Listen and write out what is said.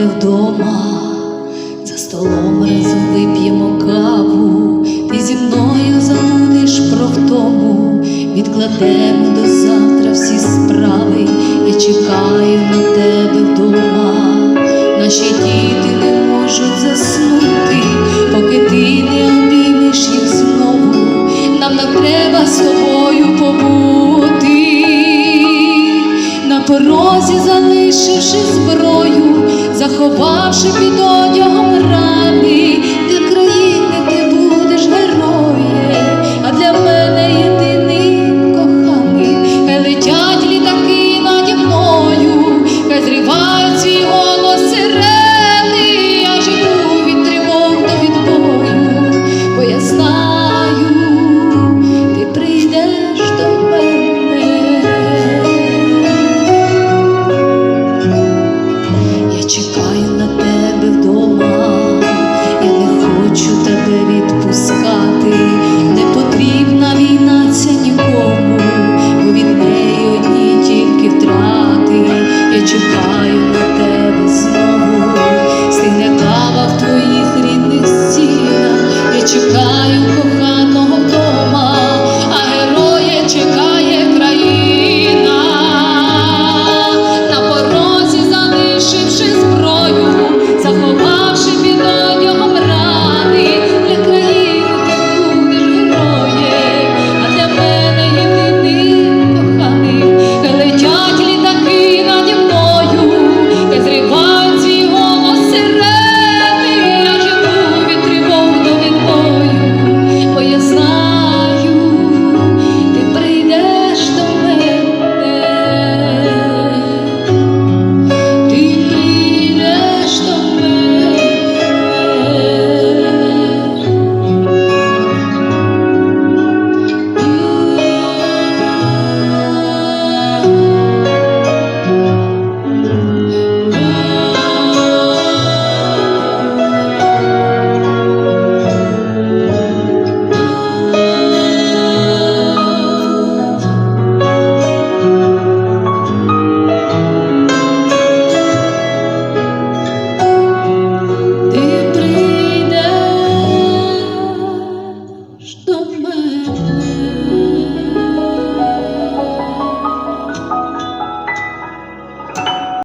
буде вдома, за столом разом вип'ємо каву, ти зі мною забудеш про втому, відкладемо до завтра всі справи, я чекаю на тебе вдома, наші діти не можуть заснути, поки ти не обіймеш їх знову, нам не треба з тобою побути порозі, залишивши зброю, заховавши під чекає.